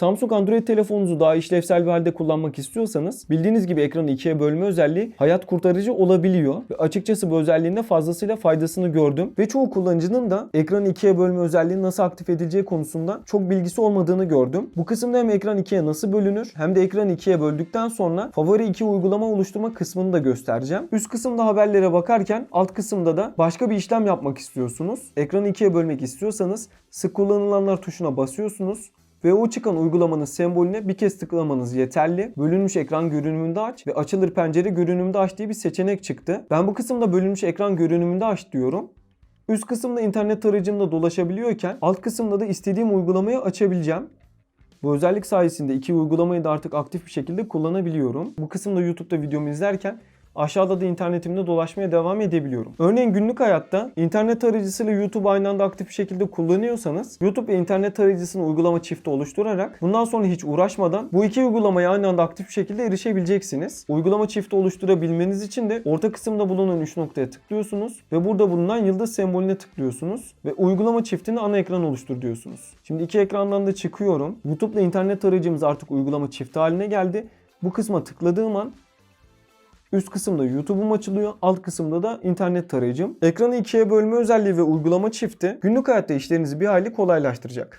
Samsung Android telefonunuzu daha işlevsel bir halde kullanmak istiyorsanız bildiğiniz gibi ekranı ikiye bölme özelliği hayat kurtarıcı olabiliyor. Ve açıkçası bu özelliğinde fazlasıyla faydasını gördüm. Ve çoğu kullanıcının da ekranı ikiye bölme özelliği nasıl aktif edileceği konusunda çok bilgisi olmadığını gördüm. Bu kısımda hem ekran ikiye nasıl bölünür hem de ekranı ikiye böldükten sonra favori iki uygulama oluşturma kısmını da göstereceğim. Üst kısımda haberlere bakarken alt kısımda da başka bir işlem yapmak istiyorsunuz. Ekranı ikiye bölmek istiyorsanız sık kullanılanlar tuşuna basıyorsunuz ve o çıkan uygulamanın sembolüne bir kez tıklamanız yeterli. Bölünmüş ekran görünümünde aç ve açılır pencere görünümünde aç diye bir seçenek çıktı. Ben bu kısımda bölünmüş ekran görünümünde aç diyorum. Üst kısımda internet tarayıcımda dolaşabiliyorken alt kısımda da istediğim uygulamayı açabileceğim. Bu özellik sayesinde iki uygulamayı da artık aktif bir şekilde kullanabiliyorum. Bu kısımda YouTube'da videomu izlerken aşağıda da internetimde dolaşmaya devam edebiliyorum. Örneğin günlük hayatta internet tarayıcısıyla YouTube aynı anda aktif bir şekilde kullanıyorsanız YouTube ve internet tarayıcısını uygulama çifti oluşturarak bundan sonra hiç uğraşmadan bu iki uygulamaya aynı anda aktif bir şekilde erişebileceksiniz. Uygulama çifti oluşturabilmeniz için de orta kısımda bulunan 3 noktaya tıklıyorsunuz ve burada bulunan yıldız sembolüne tıklıyorsunuz ve uygulama çiftini ana ekran oluştur diyorsunuz. Şimdi iki ekrandan da çıkıyorum. YouTube ile internet tarayıcımız artık uygulama çifti haline geldi. Bu kısma tıkladığım an Üst kısımda YouTube'um açılıyor. Alt kısımda da internet tarayıcım. Ekranı ikiye bölme özelliği ve uygulama çifti günlük hayatta işlerinizi bir hayli kolaylaştıracak.